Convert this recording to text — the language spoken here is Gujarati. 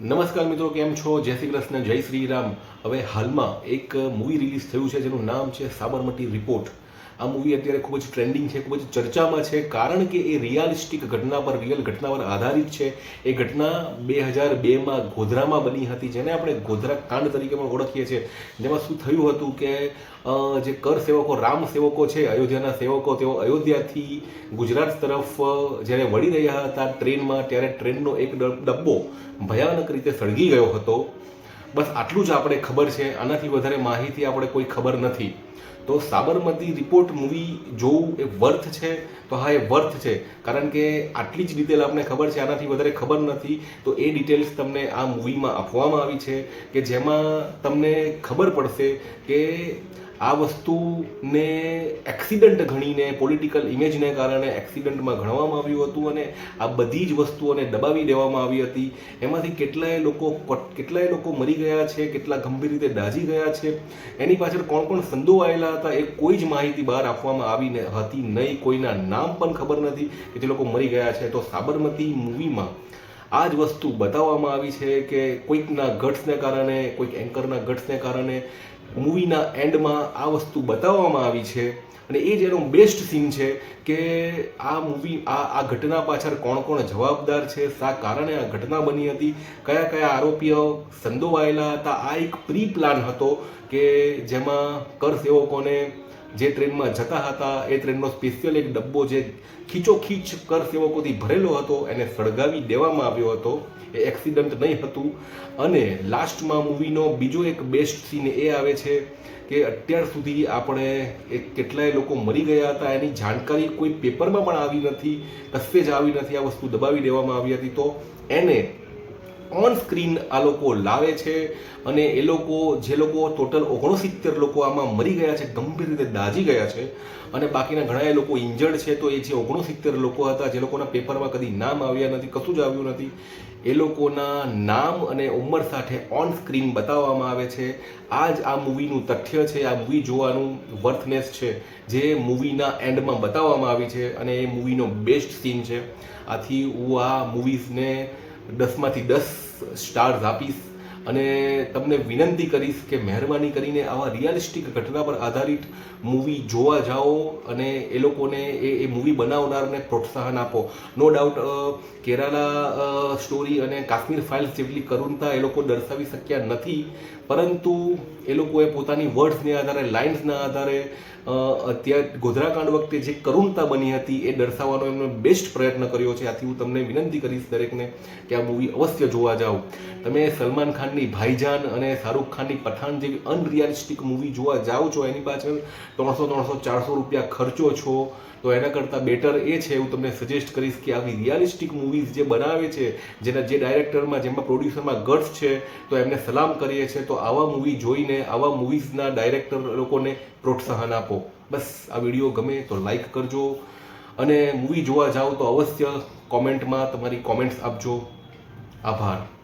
નમસ્કાર મિત્રો, કેમ છો? જય શ્રી કૃષ્ણ, જય શ્રી રામ. હવે હાલમાં એક મૂવી રિલીઝ થયું છે, જેનું નામ છે સાબરમતી રિપોર્ટ આ મૂવી અત્યારે ખૂબ જ ટ્રેન્ડિંગ છે, ખૂબ જ ચર્ચામાં છે, કારણ કે એ રિયાલિસ્ટિક ઘટના પર રિયલ ઘટના પર આધારિત છે. એ ઘટના બે હજાર બેમાં ગોધરામાં બની હતી, જેને આપણે ગોધરા કાંડ તરીકે પણ ઓળખીએ છીએ. જેમાં શું થયું હતું કે જે કર સેવકો, રામ સેવકો છે, અયોધ્યાના સેવકો, તેઓ અયોધ્યાથી ગુજરાત તરફ જ્યારે વળી રહ્યા હતા ટ્રેનમાં, ત્યારે ટ્રેનનો એક ડબ્બો ભયાનક રીતે સળગી ગયો હતો. બસ આટલું જ આપણે ખબર છે. આનાથી વધારે માહિતી આપણે કોઈ ખબર નથી. તો સાબરમતી રિપોર્ટ મૂવી જોવું એ વર્થ છે? તો હા, એ વર્થ છે. કારણ કે આટલી જ ડિટેલ આપણને ખબર છે, આનાથી વધારે ખબર નથી. તો એ ડિટેલ્સ તમને આ મૂવીમાં આપવામાં આવી છે કે જેમાં તમને ખબર પડશે કે આ વસ્તુને એક્સિડન્ટ ગણીને પોલિટિકલ ઇમેજને કારણે એક્સિડન્ટમાં ગણવામાં આવ્યું હતું અને આ બધી જ વસ્તુઓને દબાવી દેવામાં આવી હતી. એમાંથી કેટલાય લોકો કેટલાય લોકો મરી ગયા છે, કેટલા ગંભીર રીતે દાઝી ગયા છે. એની પાછળ કોણ કોણ સંડોવાયેલા હતા એ કોઈ જ માહિતી બહાર આપવામાં આવી હતી નહીં. કોઈના નામ પણ ખબર નથી કે જે લોકો મરી ગયા છે. તો સાબરમતી મૂવીમાં આ જ વસ્તુ બતાવવામાં આવી છે કે કોઈકના ગટ્સને કારણે, કોઈક એન્કરના ગટ્સને કારણે મૂવીના એન્ડમાં આ વસ્તુ બતાવવામાં આવી છે. અને એ જ એનો બેસ્ટ સીન છે કે આ મૂવી આ આ ઘટના પાછળ કોણ કોણ જવાબદાર છે, શા કારણે આ ઘટના બની હતી, કયા કયા આરોપીઓ સંડોવાયેલા હતા. આ એક પ્રી પ્લાન હતો કે જેમાં કર સેવકોને જે ટ્રેનમાં જતા હતા, એ ટ્રેનનો સ્પેશિયલ એક ડબ્બો જે ખીચોખીચ કર સેવકોથી ભરેલો હતો, એને સળગાવી દેવામાં આવ્યો હતો. એ એક્સિડન્ટ નહીં હતું. અને લાસ્ટમાં મૂવીનો બીજો એક બેસ્ટ સીન એ આવે છે કે અત્યાર સુધી આપણે એ કેટલાય લોકો મરી ગયા હતા, એની જાણકારી કોઈ પેપરમાં પણ આવી નથી, કશે જ આવી નથી, આ વસ્તુ દબાવી દેવામાં આવી હતી. તો એને ઓન સ્ક્રીન આ લોકો લાવે છે અને એ લોકો, જે લોકો ટોટલ ઓગણસિત્તેર લોકો આમાં મરી ગયા છે, ગંભીર રીતે દાઝી ગયા છે અને બાકીના ઘણા લોકો ઇન્જર્ડ છે, તો એ જે ઓગણસિત્તેર લોકો હતા, જે લોકોના પેપરમાં કદી નામ આવ્યા નથી, કશું જ આવ્યું નથી, એ લોકોના નામ અને ઉંમર સાથે ઓન સ્ક્રીન બતાવવામાં આવે છે. આ જ આ મૂવીનું તથ્ય છે, આ મૂવી જોવાનું વર્થનેસ છે, જે મૂવીના એન્ડમાં બતાવવામાં આવી છે અને એ મૂવીનો બેસ્ટ સીન છે. આથી હું આ મૂવીઝને દસમાંથી દસ સ્ટાર્સ આપીશ. અને તમને વિનંતી કરીશ કે મહેરબાની કરીને આવા રિયાલિસ્ટિક ઘટના પર આધારિત મૂવી જોવા જાઓ અને એ લોકોને એ એ મૂવી બનાવનારને પ્રોત્સાહન આપો. નો ડાઉટ કેરાલા સ્ટોરી અને કાશ્મીર ફાઇલ્સ જેટલી કરુણતા એ લોકો દર્શાવી શક્યા નથી, પરંતુ એ લોકોએ પોતાની વર્ડ્સને આધારે લાઇન્સના આધારે અત્યારે, ગોધરાકાંડ વખતે જે કરુણતા બની હતી એ દર્શાવવાનો એમનો બેસ્ટ પ્રયત્ન કર્યો છે. આથી હું તમને વિનંતી કરીશ દરેકને કે આ મૂવી અવશ્ય જોવા જાઓ. તમે સલમાન ખાનની ભાઈજાન અને શાહરૂખ ખાનની પઠાણ જેવી અનરિયાલિસ્ટિક મૂવી જોવા જાઓ છો એની પાછળ ત્રણસો ત્રણસો, ચારસો રૂપિયા ખર્ચો છો, તો એના કરતાં બેટર એ છે હું તમને સજેસ્ટ કરીશ કે આવી રિયાલિસ્ટિક મૂવીઝ જે બનાવે છે, જેના જે ડાયરેક્ટરમાં જેમાં પ્રોડ્યુસરમાં ગટ્સ છે, તો એમને સલામ કરીએ છીએ, તો આવા મૂવી જોઈને, આવા મૂવીઝના ડાયરેક્ટર લોકોને પ્રોત્સાહન આપો. બસ, આ વીડિયો ગમે તો લાઈક કરજો અને મૂવી જોવા જાઓ તો અવશ્ય કોમેન્ટમાં તમારી કોમેન્ટ્સ આપજો. આભાર.